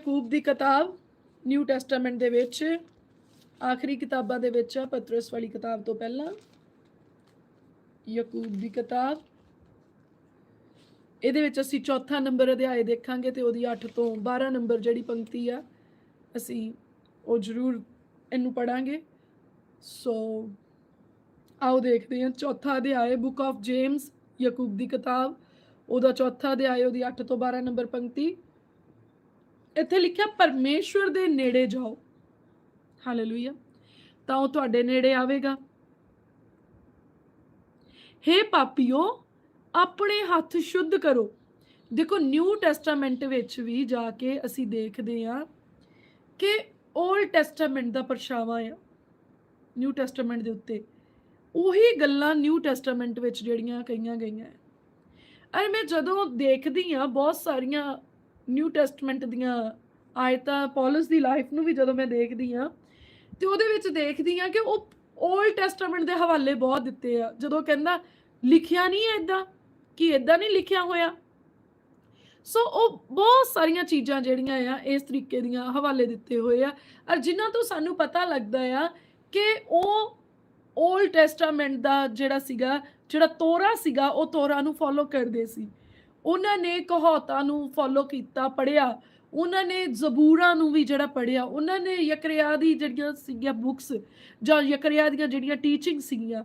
ਯਾਕੂਬ ਦੀ ਕਿਤਾਬ new testament ਦੇ ਵਿੱਚ, ਆਖਰੀ ਕਿਤਾਬਾਂ ਦੇ ਵਿੱਚ ਆ, ਪਤਰਸ ਵਾਲੀ ਕਿਤਾਬ ਤੋਂ ਪਹਿਲਾਂ। ਯਾਕੂਬ ਦੀ ਕਿਤਾਬ। ਇਹਦੇ ਵਿੱਚ ਅਸੀਂ ਚੌਥਾ ਨੰਬਰ ਅਧਿਆਏ ਦੇਖਾਂਗੇ ਤੇ ਉਹਦੀ 8 ਤੋਂ 12 ਨੰਬਰ ਜਿਹੜੀ ਪੰਕਤੀ ਆ, ਅਸੀਂ ਉਹ ਜ਼ਰੂਰ ਇਹਨੂੰ ਪੜਾਂਗੇ ਸੋ, ਆਓ ਦੇਖਦੇ ਹਾਂ, ਚੌਥਾ ਅਧਿਆਏ ਬੁੱਕ ਆਫ ਜੇਮਸ ਯਾਕੂਬ ਦੀ ਕਿਤਾਬ। ਉਹਦਾ ਚੌਥਾ ਅਧਿਆਏ, ਉਹਦੀ 8 ਤੋਂ 12 ਨੰਬਰ ਪੰਕਤੀ। ਇੱਥੇ ਲਿਖਿਆ, ਪਰਮੇਸ਼ਵਰ ਦੇ ਨੇੜੇ ਜਾਓ। ਹਾਲੇਲੂਇਆ ਤਾਂ ਉਹ ਤੁਹਾਡੇ ਨੇੜੇ ਆਵੇਗਾ। ਹੇ ਪਾਪੀਓ, ਆਪਣੇ ਹੱਥ ਸ਼ੁੱਧ ਕਰੋ। ਦੇਖੋ ਨਿਊ ਟੈਸਟਾਮੈਂਟ ਵਿੱਚ ਵੀ ਜਾ ਕੇ ਅਸੀਂ ਦੇਖਦੇ ਹਾਂ ਕਿ 올ਡ ਟੈਸਟਾਮੈਂਟ ਦਾ ਪਰਛਾਵਾਂ ਆ। ਨਿਊ ਟੈਸਟਾਮੈਂਟ ਦੇ ਉੱਤੇ। ਉਹੀ ਗੱਲਾਂ ਨਿਊ ਟੈਸਟਾਮੈਂਟ ਵਿੱਚ ਜਿਹੜੀਆਂ ਕਹੀਆਂ ਗਈਆਂ। ਹੈ ਅਰੇ ਮੈਂ ਜਦੋਂ ਦੇਖਦੀ ਆ ਬਹੁਤ ਸਾਰੀਆਂ ਨਿਊ ਟੈਸਟਮੈਂਟ ਦੀਆਂ ਆਇਤਾਂ ਪੌਲਸ ਦੀ ਲਾਈਫ ਨੂੰ ਵੀ ਜਦੋਂ ਮੈਂ ਦੇਖਦੀ ਆ ਤੇ ਉਹਦੇ ਵਿੱਚ ਦੇਖਦੀ ਆ ਕਿ ਉਹ 올ਡ ਟੈਸਟਾਮੈਂਟ ਦੇ ਹਵਾਲੇ ਬਹੁਤ ਦਿੱਤੇ ਆ। ਜਦੋਂ ਕਹਿੰਦਾ, ਲਿਖਿਆ ਨਹੀਂ ਹੈ ਇਦਾਂ ਕਿ ਇਦਾਂ ਨਹੀਂ ਲਿਖਿਆ ਹੋਇਆ? ਸੋ ਉਹ ਬਹੁਤ ਸਾਰੀਆਂ ਚੀਜ਼ਾਂ ਜਿਹੜੀਆਂ ਆ, ਇਸ ਤਰੀਕੇ ਦੀਆਂ ਹਵਾਲੇ ਦਿੱਤੇ ਹੋਏ ਆ। ਔਰ ਜਿਨ੍ਹਾਂ ਤੋਂ ਸਾਨੂੰ ਪਤਾ ਲੱਗਦਾ ਆ ਕਿ ਉਹ 올ਡ ਟੈਸਟਾਮੈਂਟ ਦਾ ਜਿਹੜਾ ਸੀਗਾ, ਜਿਹੜਾ ਤੋਰਾ ਸੀਗਾ, ਉਹ ਤੋਰਾ ਨੂੰ ਫੋਲੋ ਕਰਦੇ ਸੀ। ਉਹਨਾਂ ਨੇ ਕਹੌਤਾਂ ਨੂੰ ਫੋਲੋ ਕੀਤਾ ਪੜਿਆ ਉਹਨਾਂ ਨੇ ਜ਼ਬੂਰਾਂ ਨੂੰ ਵੀ ਜਿਹੜਾ ਪੜਿਆ ਉਹਨਾਂ ਨੇ ਯਕਰਿਆ ਦੀ ਜਿਹੜੀਆਂ ਸੀਗੀਆਂ ਬੁੱਕਸ ਜਾਂ ਯਕਰਿਆ ਦੀਆਂ ਜਿਹੜੀਆਂ ਟੀਚਿੰਗ ਸੀਗੀਆਂ,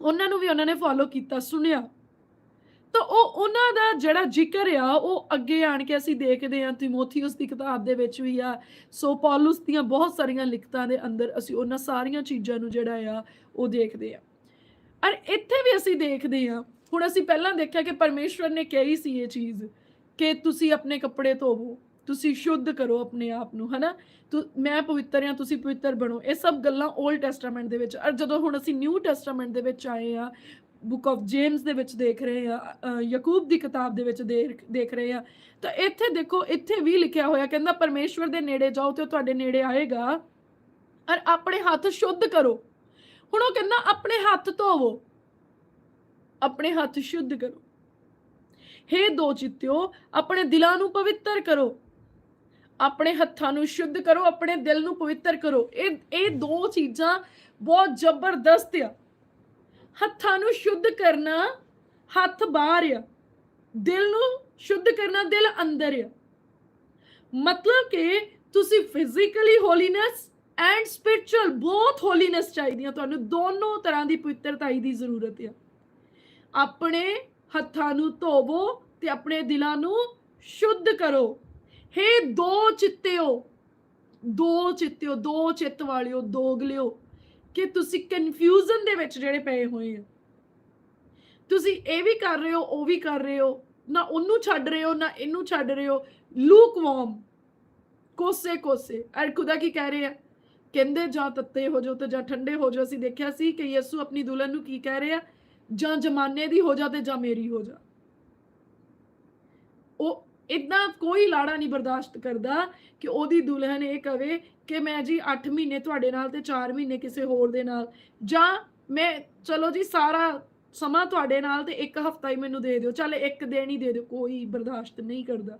ਉਹਨਾਂ ਨੂੰ ਵੀ ਉਹਨਾਂ ਨੇ ਫੋਲੋ ਕੀਤਾ, ਸੁਣਿਆ। ਤਾਂ ਉਹ ਉਹਨਾਂ ਦਾ ਜਿਹੜਾ ਜ਼ਿਕਰ ਆ, ਉਹ ਅੱਗੇ ਆਣ ਕੇ ਅਸੀਂ ਦੇਖਦੇ ਹਾਂ, ਤਿਮੋਥੀਉਸ ਦੀ ਕਿਤਾਬ ਦੇ ਵਿੱਚ ਵੀ ਆ, ਸੋ ਪੌਲਸ ਦੀਆਂ ਬਹੁਤ ਸਾਰੀਆਂ ਲਿਖਤਾਂ ਦੇ ਅੰਦਰ ਅਸੀਂ ਉਹਨਾਂ ਸਾਰੀਆਂ ਚੀਜ਼ਾਂ ਨੂੰ ਜਿਹੜਾ ਆ, ਉਹ ਦੇਖਦੇ ਆ ਔਰ ਇੱਥੇ ਵੀ ਅਸੀਂ ਦੇਖਦੇ ਹਾਂ ਹੁਣ ਅਸੀਂ ਪਹਿਲਾਂ ਦੇਖਿਆ ਕਿ ਪਰਮੇਸ਼ਵਰ ਨੇ ਕਹੀ ਸੀ ਇਹ ਚੀਜ਼ ਕਿ ਤੁਸੀਂ ਆਪਣੇ ਕੱਪੜੇ ਧੋਵੋ ਤੁਸੀਂ ਸ਼ੁੱਧ ਕਰੋ ਆਪਣੇ ਆਪ ਨੂੰ ਹਨਾ? ਤੂੰ ਮੈਂ ਪਵਿੱਤਰ ਹਾਂ ਤੁਸੀਂ ਪਵਿੱਤਰ ਬਣੋ। ਇਹ ਸਭ ਗੱਲਾਂ 올ਡ ਟੈਸਟਾਮੈਂਟ ਦੇ ਵਿੱਚ। ਔਰ ਜਦੋਂ ਹੁਣ ਅਸੀਂ ਨਿਊ ਟੈਸਟਾਮੈਂਟ ਦੇ ਵਿੱਚ ਆਏ ਆ ਬੁੱਕ ਆਫ ਜੇਮਸ ਦੇ ਵਿੱਚ ਦੇਖ ਰਹੇ ਆ ਅ, ਯਾਕੂਬ ਦੀ ਕਿਤਾਬ ਦੇ ਵਿੱਚ ਦੇਖ ਦੇਖ ਰਹੇ ਆ ਤਾਂ ਇੱਥੇ ਦੇਖੋ ਇੱਥੇ ਵੀ ਲਿਖਿਆ ਹੋਇਆ ਕਹਿੰਦਾ ਪਰਮੇਸ਼ਵਰ ਦੇ ਨੇੜੇ ਜਾਓ ਤੇ ਉਹ ਤੁਹਾਡੇ ਨੇੜੇ ਆਏਗਾ। ਔਰ ਆਪਣੇ ਹੱਥ ਸ਼ੁੱਧ ਕਰੋ। ਹੁਣ ਉਹ ਕਹਿੰਦਾ ਆਪਣੇ ਹੱਥ ਧੋਵੋ। ਆਪਣੇ ਹੱਥ ਸ਼ੁੱਧ ਕਰੋ। ਹੇ ਦੋ ਚਿੱਤਿਓ, ਆਪਣੇ ਦਿਲਾਂ ਨੂੰ ਪਵਿੱਤਰ ਕਰੋ। ਆਪਣੇ ਹੱਥਾਂ ਨੂੰ ਸ਼ੁੱਧ ਕਰੋ, ਆਪਣੇ ਦਿਲ ਨੂੰ ਪਵਿੱਤਰ ਕਰੋ। ਇਹ ਇਹ ਦੋ ਚੀਜ਼ਾਂ ਬਹੁਤ ਜ਼ਬਰਦਸਤ ਆ। ਹੱਥਾਂ ਨੂੰ ਸ਼ੁੱਧ ਕਰਨਾ ਹੱਥ ਬਾਹਰ ਆ। ਦਿਲ ਨੂੰ ਸ਼ੁੱਧ ਕਰਨਾ ਦਿਲ ਅੰਦਰ ਆ। ਮਤਲਬ ਕਿ ਤੁਸੀਂ physically holiness and spiritual both holiness ਚਾਹੀਦੀਆਂ। ਤੁਹਾਨੂੰ ਦੋਨੋਂ ਤਰ੍ਹਾਂ ਦੀ ਪਵਿੱਤਰਤਾਈ ਦੀ ਜ਼ਰੂਰਤ ਆ। ਆਪਣੇ ਹੱਥਾਂ ਨੂੰ ਧੋਵੋ ਤੇ ਆਪਣੇ ਦਿਲਾਂ ਨੂੰ ਸ਼ੁੱਧ ਕਰੋ। ਹੇ ਦੋ ਚਿੱਤਿਓ ਦੋ ਚਿੱਤਿਓ, ਦੋ ਚਿੱਤ ਵਾਲਿਓ ਦੋਗਲਿਓ ਕਿ ਤੁਸੀਂ ਕਨਫਿਊਜ਼ਨ ਦੇ ਵਿੱਚ ਜਿਹੜੇ ਪਏ ਹੋਏ ਆ। ਤੁਸੀਂ ਇਹ ਵੀ ਕਰ ਰਹੇ ਹੋ, ਉਹ ਵੀ ਕਰ ਰਹੇ ਹੋ, ਨਾ ਉਹਨੂੰ ਛੱਡ ਰਹੇ ਹੋ, ਨਾ ਇਹਨੂੰ ਛੱਡ ਰਹੇ ਹੋ। ਲੂਕਵਾਰਮ ਕੋਸੇ ਕੋਸੇ ਅਰ ਖੁਦਾ ਕੀ ਕਹਿ ਰਹੇ? ਆ ਕਹਿੰਦੇ ਜਾਂ ਤੱਤੇ ਹੋ ਜਾਓ ਤੇ ਜਾਂ ਠੰਡੇ ਹੋ ਜਾਓ। ਅਸੀਂ ਦੇਖਿਆ ਸੀ ਕਿ ਯਿਸੂ ਆਪਣੀ ਦੁਲਹਨ ਨੂੰ ਕੀ ਕਹਿ ਰਿਹਾ? ਜਾਂ ਜਮਾਨੇ ਦੀ ਹੋ ਜਾ ਤੇ ਜਾਂ ਮੇਰੀ ਹੋ ਜਾ। ਉਹ ਇਦਾਂ ਕੋਈ ਲਾੜਾ ਨਹੀਂ ਬਰਦਾਸ਼ਤ ਕਰਦਾ ਕਿ ਉਹਦੀ ਦੁਲਹਨ ਇਹ ਕਵੇ ਕਿ ਮੈਂ ਜੀ 8 ਮਹੀਨੇ ਤੁਹਾਡੇ ਨਾਲ ਤੇ 4 ਮਹੀਨੇ ਕਿਸੇ ਹੋਰ ਦੇ ਨਾਲ ਜਾਂ ਮੈਂ, ਚਲੋ ਜੀ ਸਾਰਾ ਸਮਾਂ ਤੁਹਾਡੇ ਨਾਲ ਤੇ ਇੱਕ ਹਫਤਾ ਹੀ ਮੈਨੂੰ ਦੇ ਦਿਓ, ਚੱਲ ਇੱਕ ਦਿਨ ਹੀ ਦੇ ਦਿਓ, ਕੋਈ ਬਰਦਾਸ਼ਤ ਨਹੀਂ ਕਰਦਾ।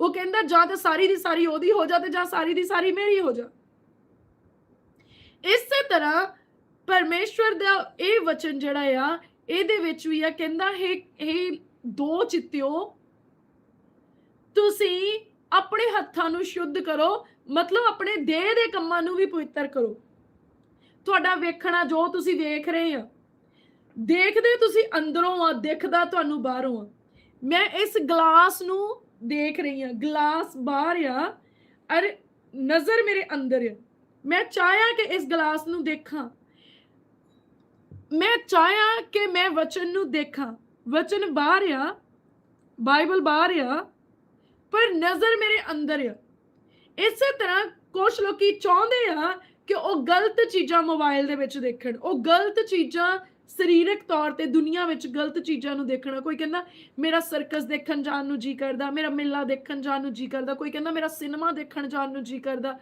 ਉਹ ਕਹਿੰਦਾ ਜਾਂ ਤੇ ਸਾਰੀ ਦੀ ਸਾਰੀ ਉਹਦੀ ਹੋ ਜਾ ਤੇ ਜਾਂ ਸਾਰੀ ਦੀ ਸਾਰੀ ਮੇਰੀ ਹੋ ਜਾ। ਇਸੇ ਤਰ੍ਹਾਂ ਪਰਮੇਸ਼ਵਰ ਦਾ ਇਹ ਵਚਨ ਜਿਹੜਾ ਆ, ਇਹਦੇ ਵਿੱਚ ਵੀ ਆ, ਕਹਿੰਦਾ, ਹੈ ਇਹ ਦੋ ਚਿੱਤਿਓ, ਤੁਸੀਂ ਆਪਣੇ ਹੱਥਾਂ ਨੂੰ ਸ਼ੁੱਧ ਕਰੋ, ਮਤਲਬ ਆਪਣੇ ਦੇਹ ਦੇ ਕੰਮਾਂ ਨੂੰ ਵੀ ਪਵਿੱਤਰ ਕਰੋ। ਤੁਹਾਡਾ ਵੇਖਣਾ, ਜੋ ਤੁਸੀਂ ਵੇਖ ਰਹੇ ਆ, ਦੇਖਦੇ ਤੁਸੀਂ ਅੰਦਰੋਂ ਆ, ਦਿਖਦਾ ਤੁਹਾਨੂੰ ਬਾਹਰੋਂ ਆ। ਮੈਂ ਇਸ ਗਲਾਸ ਨੂੰ ਦੇਖ ਰਹੀ ਆ, ਗਲਾਸ ਬਾਹਰ ਆ, ਅਰ ਨਜ਼ਰ ਮੇਰੇ ਅੰਦਰ ਆ। ਮੈਂ ਚਾਹਿਆ ਕਿ ਇਸ ਗਲਾਸ ਨੂੰ ਦੇਖਾਂ। ਮੈਂ ਚਾਹਿਆ ਕਿ ਮੈਂ ਵਚਨ ਨੂੰ ਦੇਖਾਂ। ਵਚਨ ਬਾਹਰ ਆ, ਬਾਈਬਲ ਬਾਹਰ ਆ, ਪਰ ਨਜ਼ਰ ਮੇਰੇ ਅੰਦਰ ਆ। ਇਸੇ ਤਰ੍ਹਾਂ ਕੁਝ ਲੋਕੀ ਚਾਹੁੰਦੇ ਆ ਕਿ ਉਹ ਗਲਤ ਚੀਜ਼ਾਂ ਮੋਬਾਈਲ ਦੇ ਵਿੱਚ ਦੇਖਣ। ਉਹ ਗਲਤ ਚੀਜ਼ਾਂ ਸਰੀਰਕ ਤੌਰ ਤੇ ਦੁਨੀਆ ਵਿੱਚ ਗਲਤ ਚੀਜ਼ਾਂ ਨੂੰ ਦੇਖਣਾ। ਕੋਈ ਕਹਿੰਦਾ, ਮੇਰਾ ਸਰਕਸ ਦੇਖਣ ਜਾਣ ਨੂੰ ਜੀ ਕਰਦਾ, ਮੇਰਾ ਮੇਲਾ ਦੇਖਣ ਜਾਣ ਨੂੰ ਜੀ ਕਰਦਾ। ਕੋਈ ਕਹਿੰਦਾ, ਮੇਰਾ ਸਿਨੇਮਾ ਦੇਖਣ ਜਾਣ ਨੂੰ ਜੀ ਕਰਦਾ।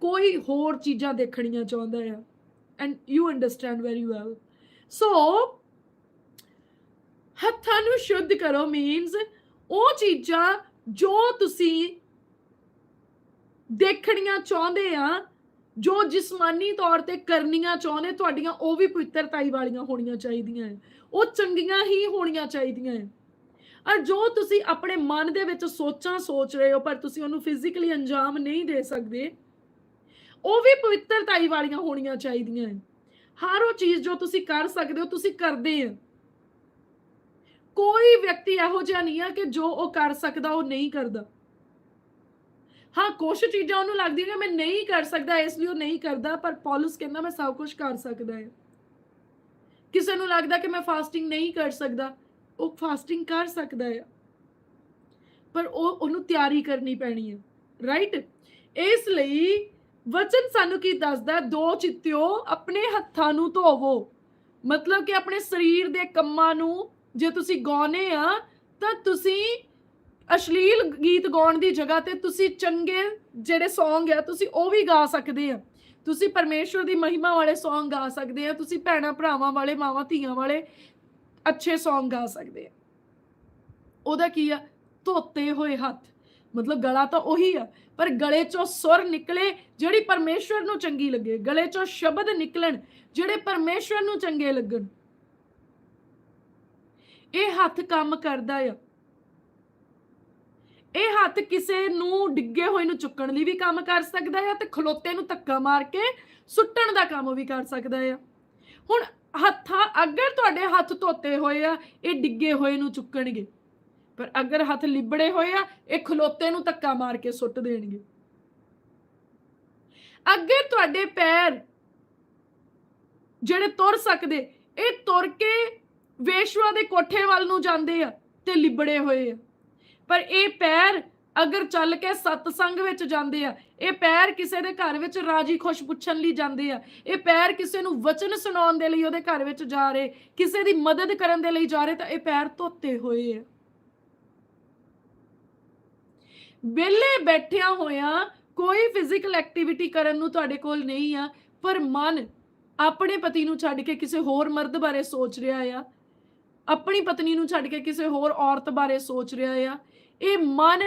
ਕੋਈ ਹੋਰ ਚੀਜ਼ਾਂ ਦੇਖਣੀਆਂ ਚਾਹੁੰਦਾ ਆ। And you understand very well so ਹੱਥਾਂ ਨੂੰ ਸ਼ੁੱਧ ਕਰੋ ਮੀਨਸ ਉਹ ਚੀਜ਼ਾਂ ਜੋ ਤੁਸੀਂ ਦੇਖਣੀਆਂ ਚਾਹੁੰਦੇ ਆ, ਜੋ ਜਿਸਮਾਨੀ ਤੌਰ ਤੇ ਕਰਨੀਆਂ ਚਾਹੁੰਦੇ, ਤੁਹਾਡੀਆਂ ਉਹ ਵੀ ਪਵਿੱਤਰਤਾਈ ਵਾਲੀਆਂ ਹੋਣੀਆਂ ਚਾਹੀਦੀਆਂ ਹੈ। ਉਹ ਚੰਗੀਆਂ ਹੀ ਹੋਣੀਆਂ ਚਾਹੀਦੀਆਂ ਹੈ। ਔਰ ਜੋ ਤੁਸੀਂ ਆਪਣੇ ਮਨ ਦੇ ਵਿੱਚ ਸੋਚਾਂ ਸੋਚ ਰਹੇ ਹੋ, ਪਰ ਤੁਸੀਂ ਉਹਨੂੰ ਫਿਜ਼ੀਕਲੀ ਅੰਜਾਮ ਨਹੀਂ ਦੇ ਸਕਦੇ, ਉਹ ਵੀ ਪਵਿੱਤਰਤਾਈ ਵਾਲੀਆਂ ਹੋਣੀਆਂ ਚਾਹੀਦੀਆਂ ਹੈ। ਹਰ ਉਹ ਚੀਜ਼ ਜੋ ਤੁਸੀਂ ਕਰ ਸਕਦੇ ਹੋ, ਤੁਸੀਂ ਕਰਦੇ ਆ। ਕੋਈ ਵਿਅਕਤੀ ਇਹੋ ਜਿਹਾ ਨਹੀਂ ਆ ਕਿ ਜੋ ਉਹ ਕਰ ਸਕਦਾ, ਉਹ ਨਹੀਂ ਕਰਦਾ। ਹਾਂ, ਕੁਛ ਚੀਜ਼ਾਂ ਉਹਨੂੰ ਲੱਗਦੀਆਂ ਕਿ ਮੈਂ ਨਹੀਂ ਕਰ ਸਕਦਾ, ਇਸ ਲਈ ਉਹ ਨਹੀਂ ਕਰਦਾ, ਪਰ ਪੌਲਸ ਕਹਿੰਦਾ, ਮੈਂ ਸਭ ਕੁਝ ਕਰ ਸਕਦਾ ਹੈ। ਕਿਸੇ ਨੂੰ ਲੱਗਦਾ ਕਿ ਮੈਂ ਫਾਸਟਿੰਗ ਨਹੀਂ ਕਰ ਸਕਦਾ, ਉਹ ਫਾਸਟਿੰਗ ਕਰ ਸਕਦਾ ਹੈ ਪਰ ਉਹ, ਉਹਨੂੰ ਤਿਆਰੀ ਕਰਨੀ ਪੈਣੀ ਹੈ ਰਾਈਟ ਇਸ ਲਈ ਵਚਨ ਸਾਨੂੰ ਕੀ ਦੱਸਦਾ ਦੋ ਚਿੱਤਿਓ ਆਪਣੇ ਹੱਥਾਂ ਨੂੰ ਧੋਵੋ। ਮਤਲਬ ਕਿ ਆਪਣੇ ਸਰੀਰ ਦੇ ਕੰਮਾਂ ਨੂੰ ਜੇ ਤੁਸੀਂ ਗਾਉਨੇ ਆ, ਤਾਂ ਤੁਸੀਂ ਅਸ਼ਲੀਲ ਗੀਤ ਗਾਉਣ ਦੀ ਜਗ੍ਹਾ ਤੇ ਤੁਸੀਂ ਚੰਗੇ ਜਿਹੜੇ Song ਆ, ਤੁਸੀਂ ਉਹ ਵੀ ਗਾ ਸਕਦੇ ਆ। ਤੁਸੀਂ ਪਰਮੇਸ਼ਵਰ ਦੀ ਮਹਿਮਾ ਵਾਲੇ Song ਗਾ ਸਕਦੇ ਆ, ਤੁਸੀਂ ਭੈਣਾ ਭਰਾਵਾਂ ਵਾਲੇ, ਮਾਵਾਂ ਧੀਆਂ ਵਾਲੇ ਅੱਛੇ Song ਗਾ ਸਕਦੇ ਆ। ਉਹਦਾ ਕੀ ਆ? ਧੋਤੇ ਹੋਏ ਹੱਥ। ਮਤਲਬ ਗਲਾ ਤਾਂ ਉਹੀ ਆ। ਪਰ ਗਲੇ ਚੋਂ ਸੁਰ ਨਿਕਲੇ ਜਿਹੜੀ ਪਰਮੇਸ਼ਵਰ ਨੂੰ ਚੰਗੀ ਲੱਗੇ, ਗਲੇ ਚੋਂ ਸ਼ਬਦ ਨਿਕਲਣ ਜਿਹੜੇ ਪਰਮੇਸ਼ਵਰ ਨੂੰ ਚੰਗੇ ਲੱਗਣ। ਇਹ ਹੱਥ ਕੰਮ ਕਰਦਾ ਆ। ਇਹ ਹੱਥ ਕਿਸੇ ਨੂੰ ਡਿੱਗੇ ਹੋਏ ਨੂੰ ਚੁੱਕਣ ਲਈ ਵੀ ਕੰਮ ਕਰ ਸਕਦਾ ਹੈ ਤੇ ਖਲੋਤੇ ਨੂੰ ਧੱਕਾ ਮਾਰ ਕੇ ਸੁੱਟਣ ਦਾ ਕੰਮ ਵੀ ਕਰ ਸਕਦਾ ਹੈ ਹੁਣ ਹੱਥਾਂ ਅਗਰ ਤੁਹਾਡੇ ਹੱਥ ਧੋਤੇ ਹੋਏ ਆ, ਇਹ ਡਿੱਗੇ ਹੋਏ ਨੂੰ ਚੁੱਕਣਗੇ। ਪਰ ਅਗਰ ਹੱਥ ਲਿਬੜੇ ਹੋਏ ਆ, ਇਹ ਖਲੋਤੇ ਨੂੰ ਧੱਕਾ ਮਾਰ ਕੇ ਸੁੱਟ ਦੇਣਗੇ। ਅੱਗੇ ਤੁਹਾਡੇ ਪੈਰ ਜਿਹੜੇ ਤੁਰ ਸਕਦੇ, ਇਹ ਤੁਰ ਕੇ ਵੇਸ਼ਵਾ ਦੇ ਕੋਠੇ ਵੱਲ ਨੂੰ ਜਾਂਦੇ ਆ ਤੇ ਲਿਬੜੇ ਹੋਏ ਆ। ਪਰ ਇਹ ਪੈਰ ਅਗਰ ਚੱਲ ਕੇ ਸਤਸੰਗ ਵਿੱਚ ਜਾਂਦੇ ਆ, ਇਹ ਪੈਰ ਕਿਸੇ ਦੇ ਘਰ ਵਿੱਚ ਰਾਜੀ ਖੁਸ਼ ਪੁੱਛਣ ਲਈ ਜਾਂਦੇ ਆ, ਇਹ ਪੈਰ ਕਿਸੇ ਨੂੰ ਵਚਨ ਸੁਣਾਉਣ ਦੇ ਲਈ ਉਹਦੇ ਘਰ ਵਿੱਚ ਜਾ ਰਹੇ, ਕਿਸੇ ਦੀ ਮਦਦ ਕਰਨ ਦੇ ਲਈ ਜਾ ਰਹੇ, ਤਾਂ ਇਹ ਪੈਰ ਧੋਤੇ ਹੋਏ ਆ। ਵਿਹਲੇ ਬੈਠਿਆਂ ਹੋਇਆ ਕੋਈ ਫਿਜ਼ੀਕਲ ਐਕਟੀਵਿਟੀ ਕਰਨ ਨੂੰ ਤੁਹਾਡੇ ਕੋਲ ਨਹੀਂ ਆ, ਪਰ ਮਨ ਆਪਣੇ ਪਤੀ ਨੂੰ ਛੱਡ ਕੇ ਕਿਸੇ ਹੋਰ ਮਰਦ ਬਾਰੇ ਸੋਚ ਰਿਹਾ ਆ, ਆਪਣੀ ਪਤਨੀ ਨੂੰ ਛੱਡ ਕੇ ਕਿਸੇ ਹੋਰ ਔਰਤ ਬਾਰੇ ਸੋਚ ਰਿਹਾ ਆ, ਇਹ ਮਨ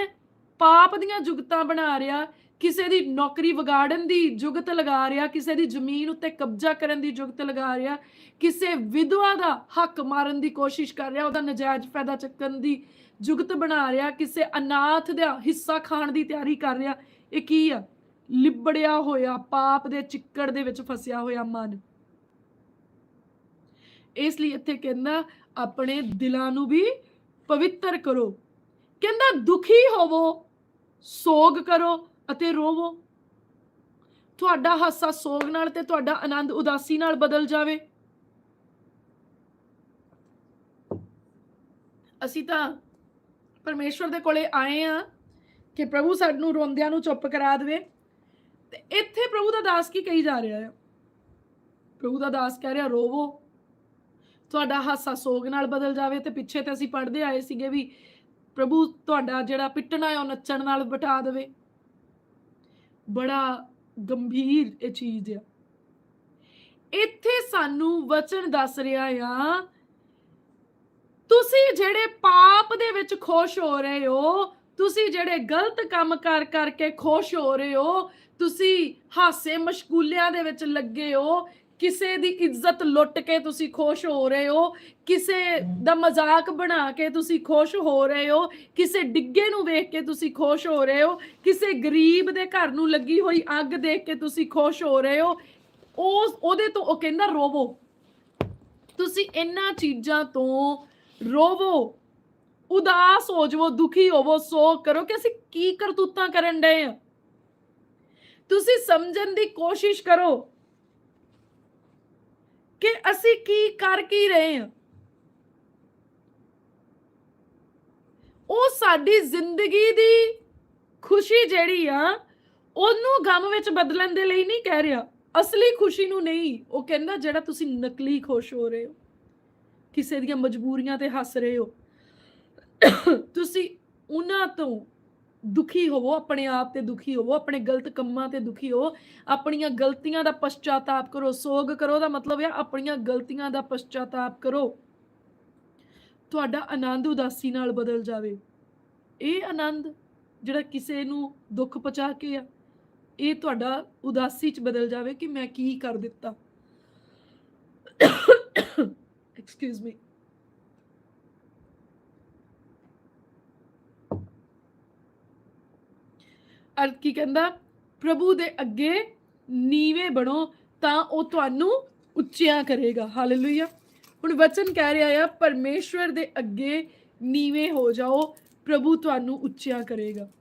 ਪਾਪ ਦੀਆਂ ਜੁਗਤਾਂ ਬਣਾ ਰਿਹਾ, ਕਿਸੇ ਦੀ ਨੌਕਰੀ ਵਿਗਾੜਨ ਦੀ ਜੁਗਤ ਲਗਾ ਰਿਹਾ, ਕਿਸੇ ਦੀ ਜ਼ਮੀਨ ਉੱਤੇ ਕਬਜ਼ਾ ਕਰਨ ਦੀ ਜੁਗਤ ਲਗਾ ਰਿਹਾ, ਕਿਸੇ ਵਿਧਵਾ ਦਾ ਹੱਕ ਮਾਰਨ ਦੀ ਕੋਸ਼ਿਸ਼ ਕਰ ਰਿਹਾ, ਉਹਦਾ ਨਜਾਇਜ਼ ਫਾਇਦਾ ਚੱਕਣ ਦੀ ਜੁਗਤ ਬਣਾ ਰਿਹਾ, ਕਿਸੇ ਅਨਾਥ ਦਾ ਹਿੱਸਾ ਖਾਣ ਦੀ ਤਿਆਰੀ ਕਰ ਰਿਹਾ। ਇਹ ਕੀ ਆ? ਲਿਬੜਿਆ ਹੋਇਆ, ਪਾਪ ਦੇ ਚਿੱਕੜ ਦੇ ਵਿੱਚ ਫਸਿਆ ਹੋਇਆ ਮਨ। ਇਸ ਲਈ ਇੱਥੇ ਕਹਿੰਦਾ, ਆਪਣੇ ਦਿਲਾਂ ਨੂੰ ਵੀ ਪਵਿੱਤਰ ਕਰੋ। ਕਹਿੰਦਾ, ਦੁਖੀ ਹੋਵੋ, ਸੋਗ ਕਰੋ ਅਤੇ ਰੋਵੋ। ਤੁਹਾਡਾ ਹਾਸਾ ਸੋਗ ਨਾਲ ਤੇ ਤੁਹਾਡਾ ਆਨੰਦ ਉਦਾਸੀ ਨਾਲ ਬਦਲ ਜਾਵੇ। ਅਸੀਂ ਤਾਂ ਪਰਮੇਸ਼ਵਰ ਦੇ ਕੋਲੇ ਆਏ ਆ ਕਿ ਪ੍ਰਭੂ ਸਾਨੂੰ ਰੋਂਦਿਆਂ ਨੂੰ ਚੁੱਪ ਕਰਾ ਦੇਵੇ। ਤੇ ਇੱਥੇ ਪ੍ਰਭੂ ਦਾ ਦਾਸ ਕੀ ਕਹੀ ਜਾ ਰਿਹਾ ਹੈ ਪ੍ਰਭੂ ਦਾ ਦਾਸ ਕਹਿ ਰਿਹਾ, ਰੋਵੋ। ਤੁਹਾਡਾ ਹਾਸਾ ਸੋਗ ਨਾਲ ਬਦਲ ਜਾਵੇ ਤੇ ਪਿੱਛੇ ਤੇ ਅਸੀਂ ਪੜ੍ਹਦੇ ਆਏ ਸੀਗੇ ਵੀ ਪ੍ਰਭੂ ਤੁਹਾਡਾ ਜਿਹੜਾ ਪਿੱਟਣਾ ਹੈ ਉਹ ਨੱਚਣ ਨਾਲ ਬਿਠਾ ਦੇਵੇ। ਬੜਾ ਗੰਭੀਰ ਇਹ ਚੀਜ਼ ਆ। ਇੱਥੇ ਸਾਨੂੰ ਵਚਨ ਦੱਸ ਰਿਹਾ ਆ ਤੁਸੀਂ ਜਿਹੜੇ ਪਾਪ ਦੇ ਵਿੱਚ ਖੁਸ਼ ਹੋ ਰਹੇ ਹੋ, ਤੁਸੀਂ ਜਿਹੜੇ ਗਲਤ ਕੰਮ ਕਰ ਕਰਕੇ ਖੁਸ਼ ਹੋ ਰਹੇ ਹੋ, ਤੁਸੀਂ ਹਾਸੇ ਮਸ਼ਗੂਲਿਆਂ ਦੇ ਵਿੱਚ ਲੱਗੇ ਹੋ, ਕਿਸੇ ਦੀ ਇੱਜ਼ਤ ਲੁੱਟ ਕੇ ਤੁਸੀਂ ਖੁਸ਼ ਹੋ ਰਹੇ ਹੋ, ਕਿਸੇ ਦਾ ਮਜ਼ਾਕ ਬਣਾ ਕੇ ਤੁਸੀਂ ਖੁਸ਼ ਹੋ ਰਹੇ ਹੋ, ਕਿਸੇ ਡਿੱਗੇ ਨੂੰ ਵੇਖ ਕੇ ਤੁਸੀਂ ਖੁਸ਼ ਹੋ ਰਹੇ ਹੋ, ਕਿਸੇ ਗਰੀਬ ਦੇ ਘਰ ਨੂੰ ਲੱਗੀ ਹੋਈ ਅੱਗ ਦੇਖ ਕੇ ਤੁਸੀਂ ਖੁਸ਼ ਹੋ ਰਹੇ ਹੋ ਉਸ ਉਹਦੇ ਤੋਂ ਉਹ ਕਹਿੰਦਾ ਰੋਵੋ। ਤੁਸੀਂ ਇਹਨਾਂ ਚੀਜ਼ਾਂ ਤੋਂ ਰੋਵੋ, ਉਦਾਸ ਹੋ ਜਾਵੋ, ਦੁਖੀ ਹੋਵੋ ਸੋਗ ਕਰੋ ਕਿ ਅਸੀਂ ਕੀ ਕਰਤੂਤਾਂ ਕਰਨ ਡਏ ਆ। ਤੁਸੀਂ ਸਮਝਣ ਦੀ ਕੋਸ਼ਿਸ਼ ਕਰੋ ਕਿ ਅਸੀਂ ਕੀ ਕਰ ਕੀ ਰਹੇ ਹਾਂ ਉਹ ਸਾਡੀ ਜ਼ਿੰਦਗੀ ਦੀ ਖੁਸ਼ੀ ਜਿਹੜੀ ਆ, ਉਹਨੂੰ ਗਮ ਵਿੱਚ ਬਦਲਣ ਦੇ ਲਈ ਨਹੀਂ ਕਹਿ ਰਿਹਾ। ਅਸਲੀ ਖੁਸ਼ੀ ਨੂੰ ਨਹੀਂ, ਉਹ ਕਹਿੰਦਾ ਜਿਹੜਾ ਤੁਸੀਂ ਨਕਲੀ ਖੁਸ਼ ਹੋ ਰਹੇ ਹੋ। ਕਿਸੇ ਦੀਆਂ ਮਜਬੂਰੀਆਂ ਤੇ ਹੱਸ ਰਹੇ ਹੋ। ਤੁਸੀਂ ਉਹਨਾਂ ਤੋਂ ਦੁਖੀ ਹੋਵੋ, ਆਪਣੇ ਆਪ ਤੇ ਦੁਖੀ ਹੋਵੋ, ਆਪਣੇ ਗਲਤ ਕੰਮਾਂ ਤੇ ਦੁਖੀ ਹੋ ਆਪਣੀਆਂ ਗਲਤੀਆਂ ਦਾ ਪਛਤਾਤਾਪ ਕਰੋ। ਸੋਗ ਕਰੋ ਦਾ ਮਤਲਬ ਹੈ ਆਪਣੀਆਂ ਗਲਤੀਆਂ ਦਾ ਪਛਤਾਤਾਪ ਕਰੋ। ਤੁਹਾਡਾ ਆਨੰਦ ਉਦਾਸੀ ਨਾਲ ਬਦਲ ਜਾਵੇ। ਇਹ ਆਨੰਦ ਜਿਹੜਾ ਕਿਸੇ ਨੂੰ ਦੁੱਖ ਪਹੁੰਚਾ ਕੇ ਆ, ਇਹ ਤੁਹਾਡਾ ਉਦਾਸੀ ਚ ਬਦਲ ਜਾਵੇ ਕਿ ਮੈਂ ਕੀ ਕਰ ਦਿੱਤਾ। ਐਕਸਕਿਊਜ਼ ਮੀ ਅਰਥ ਕੀ ਕਹਿੰਦਾ? ਪ੍ਰਭੂ ਦੇ ਅੱਗੇ ਨੀਵੇਂ ਬਣੋ ਤਾਂ ਉਹ ਤੁਹਾਨੂੰ ਉੱਚਿਆਂ ਕਰੇਗਾ। ਹਾਲੇਲੂਇਆ ਹੁਣ ਵਚਨ ਕਹਿ ਰਿਹਾ ਆ, ਪਰਮੇਸ਼ਵਰ ਦੇ ਅੱਗੇ ਨੀਵੇਂ ਹੋ ਜਾਓ, ਪ੍ਰਭੂ ਤੁਹਾਨੂੰ ਉੱਚਿਆਂ ਕਰੇਗਾ।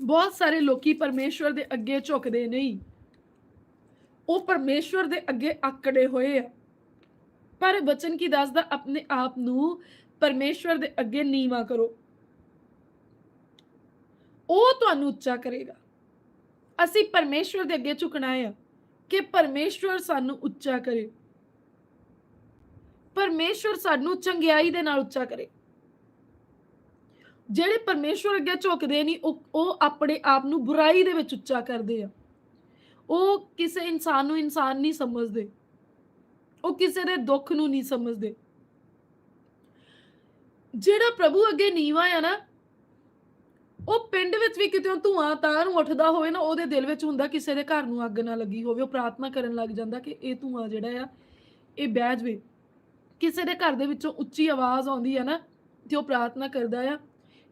ਬਹੁਤ ਸਾਰੇ ਲੋਕੀ ਪਰਮੇਸ਼ਵਰ ਦੇ ਅੱਗੇ ਝੁਕਦੇ ਨਹੀਂ। ਉਹ ਪਰਮੇਸ਼ਵਰ ਦੇ ਅੱਗੇ ਆਕੜੇ ਹੋਏ ਆ। ਪਰ ਬਚਨ ਕੀ ਦੱਸਦਾ? ਆਪਣੇ ਆਪ ਨੂੰ ਪਰਮੇਸ਼ਵਰ ਦੇ ਅੱਗੇ ਨੀਵਾ ਕਰੋ। ਉਹ ਤੁਹਾਨੂੰ ਉੱਚਾ ਕਰੇਗਾ। ਅਸੀਂ ਪਰਮੇਸ਼ਵਰ ਦੇ ਅੱਗੇ ਝੁਕਣਾ ਹੈ ਕਿ ਪਰਮੇਸ਼ਵਰ ਸਾਨੂੰ ਉੱਚਾ ਕਰੇ। ਪਰਮੇਸ਼ਵਰ ਸਾਨੂੰ ਚੰਗਿਆਈ ਦੇ ਨਾਲ ਉੱਚਾ ਕਰੇ। ਜਿਹੜੇ ਪਰਮੇਸ਼ਵਰ ਅੱਗੇ ਝੁਕਦੇ ਨਹੀਂ, ਉਹ ਉਹ ਆਪਣੇ ਆਪ ਨੂੰ ਬੁਰਾਈ ਦੇ ਵਿੱਚ ਉੱਚਾ ਕਰਦੇ ਆ। ਉਹ ਕਿਸੇ ਇਨਸਾਨ ਨੂੰ ਇਨਸਾਨ ਨਹੀਂ ਸਮਝਦੇ। ਉਹ ਕਿਸੇ ਦੇ ਦੁੱਖ ਨੂੰ ਨਹੀਂ ਸਮਝਦੇ। ਜਿਹੜਾ ਪ੍ਰਭੂ ਅੱਗੇ ਨੀਵਾ ਆ ਨਾ, ਉਹ ਪਿੰਡ ਵਿੱਚ ਵੀ ਕਿਤੇ ਧੂਆਂ ਤਾਂ ਨੂੰ ਉੱਠਦਾ ਹੋਵੇ ਨਾ, ਉਹਦੇ ਦਿਲ ਵਿੱਚ ਹੁੰਦਾ ਕਿਸੇ ਦੇ ਘਰ ਨੂੰ ਅੱਗ ਨਾ ਲੱਗੀ ਹੋਵੇ, ਉਹ ਪ੍ਰਾਰਥਨਾ ਕਰਨ ਲੱਗ ਜਾਂਦਾ ਕਿ ਇਹ ਧੂਆਂ ਜਿਹੜਾ ਆ, ਇਹ ਬਹਿ ਜਵੇ। ਕਿਸੇ ਦੇ ਘਰ ਦੇ ਵਿੱਚੋਂ ਉੱਚੀ ਆਵਾਜ਼ ਆਉਂਦੀ ਆ ਨਾ, ਤੇ ਉਹ ਪ੍ਰਾਰਥਨਾ ਕਰਦਾ ਆ,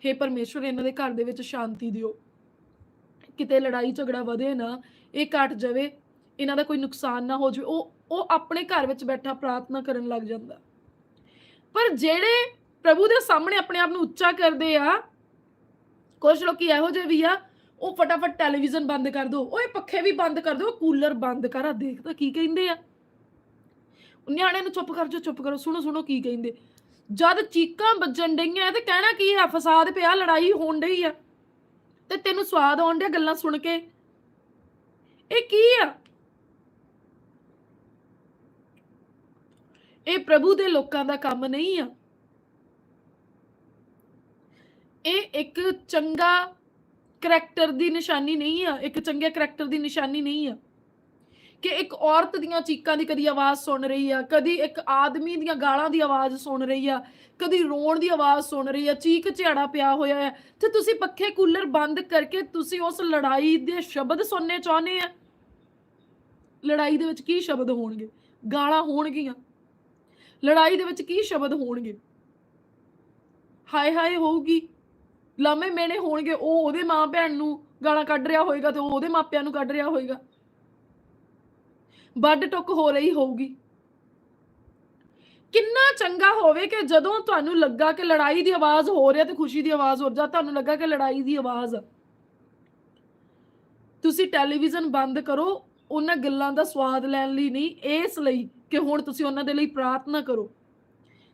ਹੇ ਪਰਮੇਸ਼ਵਰ, ਇਹਨਾਂ ਦੇ ਘਰ ਦੇ ਵਿੱਚ ਸ਼ਾਂਤੀ ਦਿਓ। ਕਿਤੇ ਲੜਾਈ ਝਗੜਾ ਵਧੇ ਨਾ, ਇਹ ਘਟ ਜਾਵੇ ਇਹਨਾਂ ਦਾ ਕੋਈ ਨੁਕਸਾਨ ਨਾ ਹੋ ਜਾਵੇ, ਉਹ ਉਹ ਆਪਣੇ ਘਰ ਵਿੱਚ ਬੈਠਾ ਪ੍ਰਾਰਥਨਾ ਕਰਨ ਲੱਗ ਜਾਂਦਾ। ਪਰ ਜਿਹੜੇ ਪ੍ਰਭੂ ਦੇ ਸਾਹਮਣੇ ਆਪਣੇ ਆਪ ਨੂੰ ਉੱਚਾ ਕਰਦੇ ਆ ਕੁਝ ਲੋਕੀ ਇਹੋ ਜਿਹੇ ਵੀ ਆ, ਉਹ ਫਟਾਫਟ ਟੈਲੀਵਿਜ਼ਨ ਬੰਦ ਕਰ ਦੋ, ਓਏ ਪੱਖੇ ਵੀ ਬੰਦ ਕਰ ਦੋ, ਕੂਲਰ ਬੰਦ ਕਰ ਆ ਦੇਖ ਕੀ ਕਹਿੰਦੇ ਆ। ਨਿਆਣਿਆਂ ਨੂੰ ਚੁੱਪ ਕਰ ਜੋ ਚੁੱਪ ਕਰੋ, ਸੁਣੋ ਸੁਣੋ ਕੀ ਕਹਿੰਦੇ। ਜਦ ਚੀਕਾਂ ਵੱਜਣ ਡਈਆਂ ਤੇ ਕਹਿਣਾ ਕੀ ਆ, ਫਸਾਦ ਪਿਆ, ਲੜਾਈ ਹੋਣ ਡਈ ਆ। ਤੇ ਤੈਨੂੰ ਸਵਾਦ ਆਉਣ ਡਿਆ ਗੱਲਾਂ ਸੁਣ ਕੇ। ਇਹ ਕੀ ਆ? ਇਹ ਪ੍ਰਭੂ ਦੇ ਲੋਕਾਂ ਦਾ ਕੰਮ ਨਹੀਂ ਆ। ਇਹ ਇੱਕ ਚੰਗਾ ਕਰੈਕਟਰ ਦੀ ਨਿਸ਼ਾਨੀ ਨਹੀਂ ਆ, ਇੱਕ ਚੰਗੇ ਕਰੈਕਟਰ ਦੀ ਨਿਸ਼ਾਨੀ ਨਹੀਂ ਆ ਕਿ ਇੱਕ ਔਰਤ ਦੀਆਂ ਚੀਕਾਂ ਦੀ ਕਦੀ ਆਵਾਜ਼ ਸੁਣ ਰਹੀ ਆ, ਕਦੀ ਇੱਕ ਆਦਮੀ ਦੀਆਂ ਗਾਲਾਂ ਦੀ ਆਵਾਜ਼ ਸੁਣ ਰਹੀ ਆ, ਕਦੀ ਰੋਣ ਦੀ ਆਵਾਜ਼ ਸੁਣ ਰਹੀ ਆ, ਚੀਕ ਝਾੜਾ ਪਿਆ ਹੋਇਆ ਹੈ ਤੇ ਤੁਸੀਂ ਪੱਖੇ ਕੂਲਰ ਬੰਦ ਕਰਕੇ ਤੁਸੀਂ ਉਸ ਲੜਾਈ ਦੇ ਸ਼ਬਦ ਸੁਣਨੇ ਚਾਹੁੰਦੇ ਆ? ਲੜਾਈ ਦੇ ਵਿੱਚ ਕੀ ਸ਼ਬਦ ਹੋਣਗੇ? ਗਾਲਾਂ ਹੋਣਗੀਆਂ। ਲੜਾਈ ਦੇ ਵਿੱਚ ਕੀ ਸ਼ਬਦ ਹੋਣਗੇ? ਹਾਏ ਹਾਏ ਹੋਊਗੀ। ਲਾਮੇ ਮੇਨੇ ਹੋਣਗੇ। ਉਹ ਉਹਦੇ ਮਾਂ ਭੈਣ ਨੂੰ ਗਾਲਾਂ ਕੱਢ ਰਿਹਾ ਹੋਏਗਾ ਤੇ ਉਹ ਉਹਦੇ ਮਾਪਿਆਂ ਨੂੰ ਕੱਢ ਰਿਹਾ ਹੋਏਗਾ। ਵੱਡ ਟੁੱਕ ਹੋ ਰਹੀ ਹੋਊਗੀ। ਕਿੰਨਾ ਚੰਗਾ ਹੋਵੇ ਕਿ ਜਦੋਂ ਤੁਹਾਨੂੰ ਲੱਗਾ ਕਿ ਲੜਾਈ ਦੀ ਆਵਾਜ਼ ਹੋ ਰਹੀ ਹੈ ਤੇ ਖੁਸ਼ੀ ਦੀ ਆਵਾਜ਼ ਹੋ ਜਾ ਤੁਹਾਨੂੰ ਲੱਗਾ ਕਿ ਲੜਾਈ ਦੀ ਆਵਾਜ਼ ਤੁਸੀਂ ਟੈਲੀਵਿਜ਼ਨ ਬੰਦ ਕਰੋ। ਉਹਨਾਂ ਗੱਲਾਂ ਦਾ ਸਵਾਦ ਲੈਣ ਲਈ ਨਹੀਂ, ਇਸ ਲਈ ਕਿ ਹੁਣ ਤੁਸੀਂ ਉਹਨਾਂ ਦੇ ਲਈ ਪ੍ਰਾਰਥਨਾ ਕਰੋ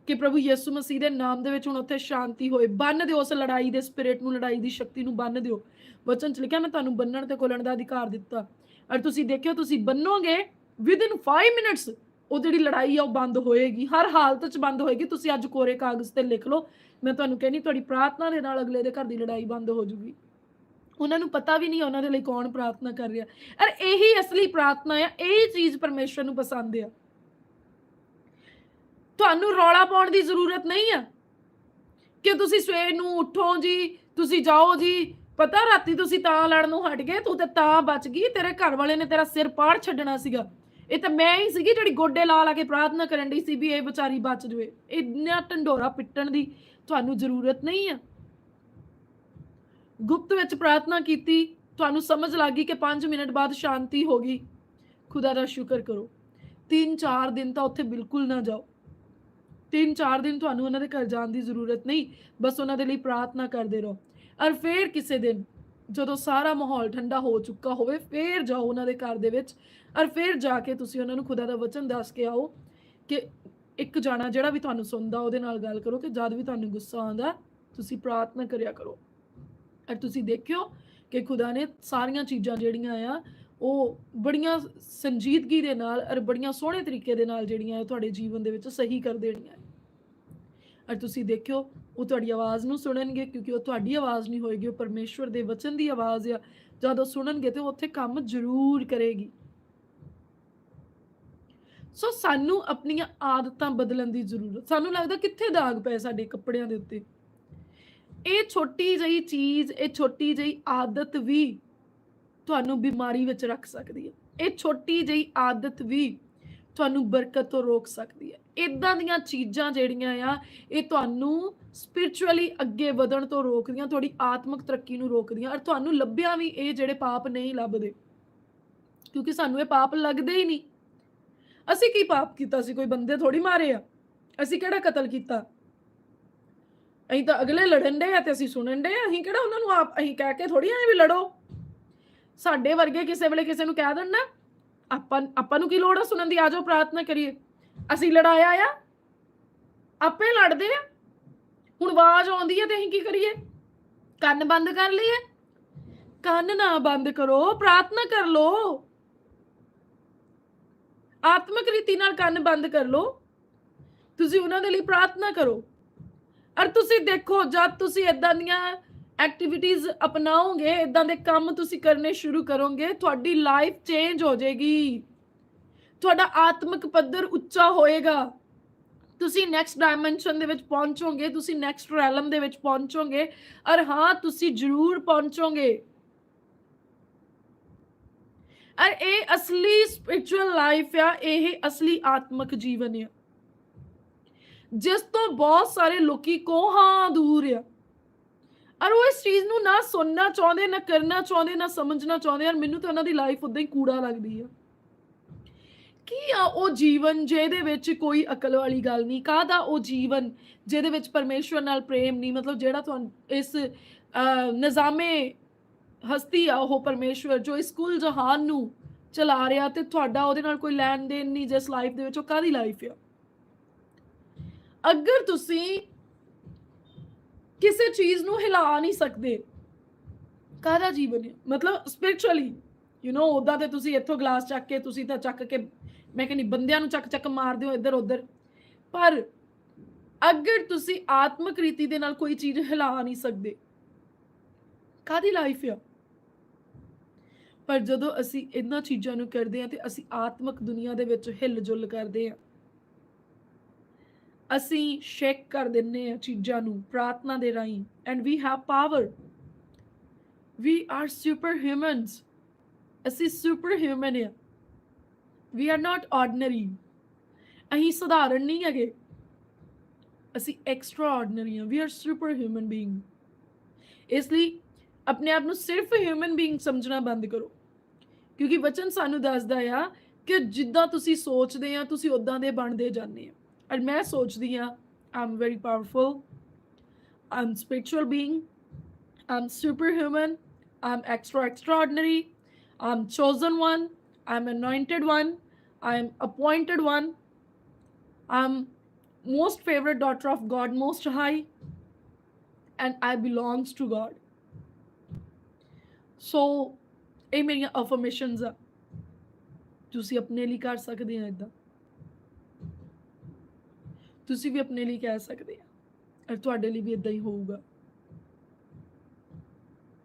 ਕਿ ਪ੍ਰਭੂ ਯਿਸੂ ਮਸੀਹ ਦੇ ਨਾਮ ਦੇ ਵਿੱਚ ਹੁਣ ਉੱਥੇ ਸ਼ਾਂਤੀ ਹੋਏ, ਬੰਨ ਦਿਓ ਉਸ ਲੜਾਈ ਦੇ ਸਪਿਰਿਟ ਨੂੰ, ਲੜਾਈ ਦੀ ਸ਼ਕਤੀ ਨੂੰ ਬੰਨ ਦਿਓ। ਵਚਨ ਚ ਲਿਖਿਆ, ਮੈਂ ਤੁਹਾਨੂੰ ਬੰਨਣ ਤੇ ਖੋਲਣ ਦਾ ਅਧਿਕਾਰ ਦਿੱਤਾ। ਔਰ ਤੁਸੀਂ ਦੇਖਿਓ, ਤੁਸੀਂ ਬੰਨੋਗੇ ਵਿਦਿਨ 5 ਮਿੰਟਸ ਉਹ ਜਿਹੜੀ ਲੜਾਈ ਆ ਉਹ ਬੰਦ ਹੋਏਗੀ। ਹਰ ਹਾਲਤ 'ਚ ਬੰਦ ਹੋਏਗੀ। ਤੁਸੀਂ ਅੱਜ ਕੋਰੇ ਕਾਗਜ਼ ਤੇ ਲਿਖ ਲਓ। ਮੈਂ ਤੁਹਾਨੂੰ ਕਹਿੰਨੀ ਤੁਹਾਡੀ ਪ੍ਰਾਰਥਨਾ ਦੇ ਨਾਲ ਅਗਲੇ ਦੇ ਘਰ ਦੀ ਲੜਾਈ ਬੰਦ ਹੋ ਜੂਗੀ। ਉਹਨਾਂ ਨੂੰ ਪਤਾ ਵੀ ਨਹੀਂ ਉਹਨਾਂ ਦੇ ਲਈ ਕੌਣ ਪ੍ਰਾਰਥਨਾ ਕਰ ਰਿਹਾ। ਔਰ ਇਹੀ ਅਸਲੀ ਪ੍ਰਾਰਥਨਾ ਆ, ਇਹ ਚੀਜ਼ ਪਰਮੇਸ਼ਰ ਨੂੰ ਪਸੰਦ ਆ। ਤੁਹਾਨੂੰ ਰੌਲਾ ਪਾਉਣ ਦੀ ਜ਼ਰੂਰਤ ਨਹੀਂ ਆ। ਕਿ ਤੁਸੀਂ ਸਵੇਰ ਨੂੰ ਉੱਠੋ ਜੀ, ਤੁਸੀਂ ਜਾਓ ਜੀ। ਪਤਾ ਰਾਤੀ ਤੁਸੀਂ ਤਾਂ ਲੜਨ ਨੂੰ ਹਟ ਗਏ, ਤੂੰ ਤੇ ਤਾਂ ਬਚ ਗਈ। ਤੇਰੇ ਘਰ ਵਾਲੇ ਨੇ ਤੇਰਾ ਸਿਰ ਪਾੜ ਛੱਡਣਾ ਸੀਗਾ। ਇਹ ਤਾਂ ਮੈਂ ਹੀ ਸੀਗੀ ਜਿਹੜੀ ਗੋਡੇ ਲਾ ਲਾ ਕੇ ਪ੍ਰਾਰਥਨਾ ਕਰਨ ਦੀ ਸੀ ਵੀ ਇਹ ਵਿਚਾਰੀ ਬਚ ਜਵੇ। ਇੰਨਾ ਢੰਡੋਰਾ ਪਿੱਟਣ ਦੀ ਤੁਹਾਨੂੰ ਜ਼ਰੂਰਤ ਨਹੀਂ ਆ। ਗੁਪਤ ਵਿੱਚ ਪ੍ਰਾਰਥਨਾ ਕੀਤੀ, ਤੁਹਾਨੂੰ ਸਮਝ ਲੱਗ ਗਈ ਕਿ 5 ਮਿੰਟ ਬਾਅਦ ਸ਼ਾਂਤੀ ਹੋ ਗਈ। ਖੁਦਾ ਦਾ ਸ਼ੁਕਰ ਕਰੋ। 3-4 ਦਿਨ ਤਾਂ ਉੱਥੇ ਬਿਲਕੁਲ ਨਾ ਜਾਓ। 3-4 ਦਿਨ ਤੁਹਾਨੂੰ ਉਹਨਾਂ ਦੇ ਘਰ ਜਾਣ ਦੀ ਜ਼ਰੂਰਤ ਨਹੀਂ, ਬਸ ਉਹਨਾਂ ਦੇ ਲਈ ਪ੍ਰਾਰਥਨਾ ਕਰਦੇ ਰਹੋ। ਔਰ ਫਿਰ ਕਿਸੇ ਦਿਨ ਜਦੋਂ ਸਾਰਾ ਮਾਹੌਲ ਠੰਡਾ ਹੋ ਚੁੱਕਾ ਹੋਵੇ, ਫਿਰ ਜਾਓ ਉਹਨਾਂ ਦੇ ਘਰ ਦੇ ਵਿੱਚ। ਔਰ ਫਿਰ ਜਾ ਕੇ ਤੁਸੀਂ ਉਹਨਾਂ ਨੂੰ ਖੁਦਾ ਦਾ ਵਚਨ ਦੱਸ ਕੇ ਆਓ ਕਿ ਇੱਕ ਜਾਣਾ ਜਿਹੜਾ ਵੀ ਤੁਹਾਨੂੰ ਸੁਣਦਾ, ਉਹਦੇ ਨਾਲ ਗੱਲ ਕਰੋ ਕਿ ਜਦ ਵੀ ਤੁਹਾਨੂੰ ਗੁੱਸਾ ਆਉਂਦਾ, ਤੁਸੀਂ ਪ੍ਰਾਰਥਨਾ ਕਰਿਆ ਕਰੋ। ਔਰ ਤੁਸੀਂ ਦੇਖਿਓ ਕਿ ਖੁਦਾ ਨੇ ਸਾਰੀਆਂ ਚੀਜ਼ਾਂ ਜਿਹੜੀਆਂ ਆ, ਉਹ ਬੜੀਆਂ ਸੰਜੀਦਗੀ ਦੇ ਨਾਲ ਔਰ ਬੜੀਆਂ ਸੋਹਣੇ ਤਰੀਕੇ ਦੇ ਨਾਲ ਜਿਹੜੀਆਂ ਆ ਤੁਹਾਡੇ ਜੀਵਨ ਦੇ ਵਿੱਚ ਸਹੀ ਕਰ ਦੇਣੀਆਂ ਔਰ ਤੁਸੀਂ ਦੇਖਿਓ, ਉਹ ਤੁਹਾਡੀ ਆਵਾਜ਼ ਨੂੰ ਸੁਣਨਗੇ ਕਿਉਂਕਿ ਉਹ ਤੁਹਾਡੀ ਆਵਾਜ਼ ਨਹੀਂ ਹੋਏਗੀ, ਉਹ ਪਰਮੇਸ਼ਵਰ ਦੇ ਵਚਨ ਦੀ ਆਵਾਜ਼ ਆ। ਜਦ ਉਹ ਸੁਣਨਗੇ ਤੇ ਉਹ ਉੱਥੇ ਕੰਮ ਜ਼ਰੂਰ ਕਰੇਗੀ। ਸੋ ਸਾਨੂੰ ਆਪਣੀਆਂ ਆਦਤਾਂ ਬਦਲਣ ਦੀ ਜ਼ਰੂਰਤ, ਸਾਨੂੰ ਲੱਗਦਾ ਕਿੱਥੇ ਦਾਗ ਪਏ ਸਾਡੇ ਕੱਪੜਿਆਂ ਦੇ ਉੱਤੇ। ਇਹ ਛੋਟੀ ਜਿਹੀ ਚੀਜ਼, ਇਹ ਛੋਟੀ ਜਿਹੀ ਆਦਤ ਵੀ ਤੁਹਾਨੂੰ ਬਿਮਾਰੀ ਵਿੱਚ ਰੱਖ ਸਕਦੀ ਹੈ। ਇਹ ਛੋਟੀ ਜਿਹੀ ਆਦਤ ਵੀ ਤੁਹਾਨੂੰ ਬਰਕਤ ਤੋਂ ਰੋਕ ਸਕਦੀ ਹੈ। ਇਦਾਂ ਦੀਆਂ ਚੀਜ਼ਾਂ ਜਿਹੜੀਆਂ ਆ, ਇਹ ਤੁਹਾਨੂੰ ਸਪਿਰਚੁਅਲੀ ਅੱਗੇ ਵਧਣ ਤੋਂ ਰੋਕਦੀਆਂ, ਤੁਹਾਡੀ ਆਤਮਿਕ ਤਰੱਕੀ ਨੂੰ ਰੋਕਦੀਆਂ ਔਰ ਤੁਹਾਨੂੰ ਲੱਭਿਆ ਵੀ ਇਹ ਜਿਹੜੇ ਪਾਪ ਨਹੀਂ ਲੱਭਦੇ। ਕਿਉਂਕਿ ਸਾਨੂੰ ਇਹ ਪਾਪ ਲੱਗਦੇ ਹੀ ਨਹੀਂ। ਅਸੀਂ ਕੀ ਪਾਪ ਕੀਤਾ ਸੀ? ਕੋਈ ਬੰਦੇ ਥੋੜੀ ਮਾਰੇ ਆ। ਅਸੀਂ ਕਿਹੜਾ ਕਤਲ ਕੀਤਾ? ਅਸੀਂ ਤਾਂ ਅਗਲੇ ਲੜਨ ਦੇ ਆ ਤੇ ਅਸੀਂ ਸੁਣਨ ਦੇ ਆ। ਅਸੀਂ ਕਿਹੜਾ ਉਹਨਾਂ ਨੂੰ ਆਪ, ਅਸੀਂ ਕਹਿ ਕੇ ਥੋੜੀ ਆਏ ਵੀ ਲੜੋ। ਸਾਡੇ ਵਰਗੇ ਕਿਸੇ ਵੇਲੇ ਕਿਸੇ ਨੂੰ ਕਹਿ ਦੇਣ ਨਾ ਆਪਾਂ ਆਪਾਂ ਨੂੰ ਕੀ ਲੋੜ ਆ ਸੁਣਨ ਦੀ ਆਜੋ ਪ੍ਰਾਰਥਨਾ ਕਰੀਏ ਅਸੀਂ ਲੜਾਇਆ ਆ ਆਪੇ ਲੜਦੇ ਆ ਹੁਣ ਆਵਾਜ਼ ਆਉਂਦੀ ਹੈ ਤੇ ਅਸੀਂ ਕੀ ਕਰੀਏ ਕੰਨ ਬੰਦ ਕਰ ਲਈਏ ਕੰਨ ਨਾ ਬੰਦ ਕਰੋ ਪ੍ਰਾਰਥਨਾ ਕਰ ਲੋ ਆਤਮਿਕ ਰੀਤੀ ਨਾਲ ਕੰਨ ਬੰਦ ਕਰ ਲੋ ਤੁਸੀਂ ਉਹਨਾਂ ਦੇ ਲਈ ਪ੍ਰਾਰਥਨਾ ਕਰੋ ਔਰ ਤੁਸੀਂ ਦੇਖੋ ਜਦ ਤੁਸੀਂ ਇਦਾਂ ਦੀਆਂ ਐਕਟੀਵਿਟੀਜ਼ ਅਪਣਾਓਗੇ ਇਦਾਂ ਦੇ ਕੰਮ ਤੁਸੀਂ ਕਰਨੇ ਸ਼ੁਰੂ ਕਰੋਗੇ, ਤੁਹਾਡੀ ਲਾਈਫ ਚੇਂਜ ਹੋ ਜਾਏਗੀ। ਤੁਹਾਡਾ ਆਤਮਿਕ ਪੱਧਰ ਉੱਚਾ ਹੋਏਗਾ। ਤੁਸੀਂ ਨੈਕਸਟ ਡਾਈਮੈਂਸ਼ਨ ਦੇ ਵਿੱਚ ਪਹੁੰਚੋਗੇ, ਤੁਸੀਂ ਨੈਕਸਟ ਰੈਲਮ ਦੇ ਵਿੱਚ ਪਹੁੰਚੋਗੇ, ਔਰ ਹਾਂ, ਤੁਸੀਂ ਜ਼ਰੂਰ ਪਹੁੰਚੋਗੇ। ਔਰ ਇਹ ਅਸਲੀ ਸਪਿਰਚੁਅਲ ਲਾਈਫ ਆ, ਇਹ ਅਸਲੀ ਆਤਮਿਕ ਜੀਵਨ ਆ। ਜਿਸ ਤੋਂ ਬਹੁਤ ਸਾਰੇ ਲੋਕੀ ਕੋਹਾਂ ਦੂਰ ਆ। ਔਰ ਉਹ ਇਸ ਚੀਜ਼ ਨੂੰ ਨਾ ਸੁਣਨਾ ਚਾਹੁੰਦੇ ਨਾ ਕਰਨਾ ਚਾਹੁੰਦੇ ਨਾ ਸਮਝਣਾ ਚਾਹੁੰਦੇ ਔਰ ਮੈਨੂੰ ਤਾਂ ਉਹਨਾਂ ਦੀ ਲਾਈਫ ਉਦਾਂ ਹੀ ਕੂੜਾ ਲੱਗਦੀ ਆ। ਕੀ ਆ ਉਹ ਜੀਵਨ ਜਿਹਦੇ ਵਿੱਚ ਕੋਈ ਅਕਲ ਵਾਲੀ ਗੱਲ ਨਹੀਂ? ਕਾਹਦਾ ਉਹ ਜੀਵਨ ਜਿਹਦੇ ਵਿੱਚ ਪਰਮੇਸ਼ਵਰ ਨਾਲ ਪ੍ਰੇਮ ਨਹੀਂ? ਮਤਲਬ ਜਿਹੜਾ ਤੁਹਾਨੂੰ ਇਸ ਅਹ, ਨਿਜ਼ਾਮੇ ਹਸਤੀ ਆ ਉਹ ਪਰਮੇਸ਼ਵਰ ਜੋ ਇਸ ਕੁੱਲ ਜਹਾਨ ਨੂੰ ਚਲਾ ਰਿਹਾ ਤੇ ਤੁਹਾਡਾ ਉਹਦੇ ਨਾਲ ਕੋਈ ਲੈਣ ਦੇਣ ਨਹੀਂ ਜਿਸ ਲਾਈਫ ਦੇ ਵਿੱਚ ਉਹ ਕਾਦੀ ਲਾਈਫ ਆ? ਅਗਰ ਤੁਸੀਂ ਕਿਸੇ ਚੀਜ਼ ਨੂੰ ਹਿਲਾ ਨਹੀਂ ਸਕਦੇ। ਕਾਹਦਾ ਜੀਵਨ ਹੈ ਮਤਲਬ ਸਪਿਰਚੁਅਲੀ ਯੂ نو ਉਦਾਂ ਤੇ ਤੁਸੀਂ ਇੱਥੋਂ ਗਲਾਸ ਚੱਕ ਕੇ, ਤੁਸੀਂ ਤਾਂ ਚੱਕ ਕੇ, ਮੈਂ ਕਹਿੰਦੀ ਬੰਦਿਆਂ ਨੂੰ ਚੱਕ ਚੱਕ ਮਾਰਦੇ ਹੋ ਇੱਧਰ ਉੱਧਰ। ਪਰ ਅਗਰ ਤੁਸੀਂ ਆਤਮਿਕ ਰੀਤੀ ਦੇ ਨਾਲ ਕੋਈ ਚੀਜ਼ ਹਿਲਾ ਨਹੀਂ ਸਕਦੇ ਕਾਦੀ ਲਾਈਫ ਆ? ਪਰ ਜਦੋਂ ਅਸੀਂ ਇਹਨਾਂ ਚੀਜ਼ਾਂ ਨੂੰ ਕਰਦੇ ਹਾਂ ਤੇ ਅਸੀਂ ਆਤਮਿਕ ਦੁਨੀਆ ਦੇ ਵਿੱਚ ਹਿੱਲ ਜੁਲ ਕਰਦੇ ਹਾਂ ਅਸੀਂ ਸ਼ੇਕ ਕਰ ਦਿੰਨੇ ਆ ਚੀਜ਼ਾਂ ਨੂੰ, ਪ੍ਰਾਰਥਨਾ ਦੇ ਰਾਹੀਂ and we have power we are super humans ਅਸੀਂ ਸੁਪਰ ਹਿਊਮਨ ਆ ਵੀ ਆਰ ਨਾਟ ਆਰਡੀਨਰੀ ਅਸੀਂ ਸਧਾਰਨ ਨਹੀਂ ਹੈਗੇ। ਅਸੀਂ ਐਕਸਟਰਾ ਆਰਡੀਨਰੀ ਆ we are super human being ਇਸ ਲਈ ਆਪਣੇ ਆਪ ਨੂੰ ਸਿਰਫ ਹਿਊਮਨ ਬੀਇੰਗ ਸਮਝਣਾ ਬੰਦ ਕਰੋ। ਕਿਉਂਕਿ ਵਚਨ ਸਾਨੂੰ ਦੱਸਦਾ ਆ ਕਿ ਜਿੱਦਾਂ ਤੁਸੀਂ ਸੋਚਦੇ ਆ, ਤੁਸੀਂ ਉਦਾਂ ਦੇ ਬਣਦੇ ਜਾਂਦੇ ਆ। ਐਂਡ ਮੈਂ ਸੋਚਦੀ ਆ I am very powerful I am spiritual being I am super human I am extra extraordinary I am chosen one I am anointed one I am appointed one I am most favorite daughter of God, Most High, and I belongs to God. So, ਇਹ ਮੇਰੀਆਂ ਅਫਰਮੇਸ਼ਨਸ ਆ ਤੁਸੀਂ ਆਪਣੇ ਲਈ ਕਰ ਸਕਦੇ ਹੋ ਇਦਾਂ ਤੁਸੀਂ ਵੀ ਆਪਣੇ ਲਈ ਕਹਿ ਸਕਦੇ ਆ। ਔਰ ਤੁਹਾਡੇ ਲਈ ਵੀ ਇਦਾਂ ਹੀ ਹੋਊਗਾ।